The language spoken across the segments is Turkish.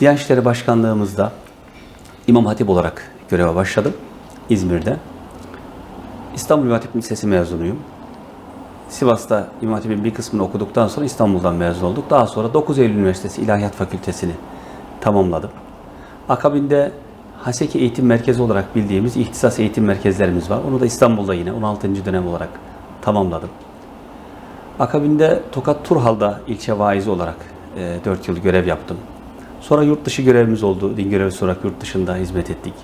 Diyanet İşleri Başkanlığımızda İmam Hatip olarak göreve başladım İzmir'de. İstanbul İmam Hatip Lisesi mezunuyum. Sivas'ta İmam Hatip'in bir kısmını okuduktan sonra İstanbul'dan mezun olduk. Daha sonra 9 Eylül Üniversitesi İlahiyat Fakültesini tamamladım. Akabinde Haseki Eğitim Merkezi olarak bildiğimiz ihtisas eğitim merkezlerimiz var. Onu da İstanbul'da yine 16. dönem olarak tamamladım. Akabinde Tokat Turhal'da ilçe vaizi olarak e, 4 yıl görev yaptım. Sonra yurt dışı görevimiz oldu. Din görevlisi olarak yurt dışında hizmet ettik.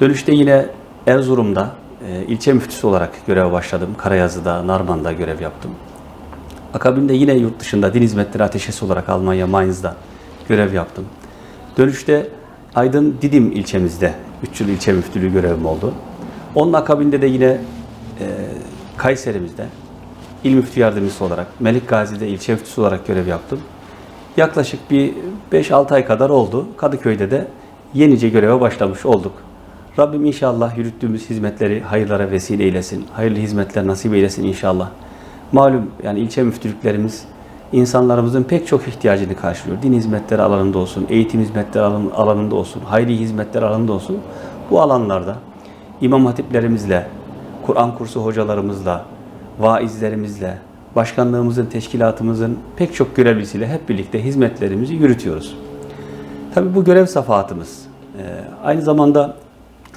Dönüşte yine Erzurum'da e, ilçe müftüsü olarak göreve başladım. Karayazı'da, Narman'da görev yaptım. Akabinde yine yurt dışında din hizmetleri ateşesi olarak Almanya, Mainz'da görev yaptım. Dönüşte Aydın Didim ilçemizde 3 yıl ilçe müftülüğü görevim oldu. Onun akabinde de yine e, Kayserimizde il müftü yardımcısı olarak, Melik Gazi'de ilçe müftüsü olarak görev yaptım. Yaklaşık bir 5-6 ay kadar oldu. Kadıköy'de de yenice göreve başlamış olduk. Rabbim inşallah yürüttüğümüz hizmetleri hayırlara vesile eylesin. Hayırlı hizmetler nasip eylesin inşallah. Malum yani ilçe müftülüklerimiz insanlarımızın pek çok ihtiyacını karşılıyor. Din hizmetleri alanında olsun, eğitim hizmetleri alan- alanında olsun, hayri hizmetler alanında olsun. Bu alanlarda imam hatiplerimizle, Kur'an kursu hocalarımızla, vaizlerimizle, başkanlığımızın, teşkilatımızın pek çok görevlisiyle hep birlikte hizmetlerimizi yürütüyoruz. Tabii bu görev safahatımız. Ee, aynı zamanda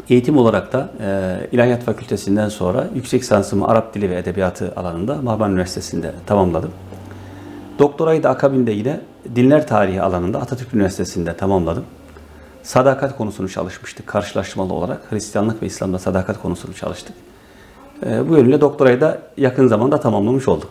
eğitim olarak da e, İlahiyat Fakültesinden sonra yüksek lisansımı Arap Dili ve Edebiyatı alanında Marmara Üniversitesi'nde tamamladım. Doktorayı da akabinde yine dinler tarihi alanında Atatürk Üniversitesi'nde tamamladım. Sadakat konusunu çalışmıştık karşılaştırmalı olarak. Hristiyanlık ve İslam'da sadakat konusunu çalıştık. Ee, bu yönüyle doktorayı da yakın zamanda tamamlamış olduk.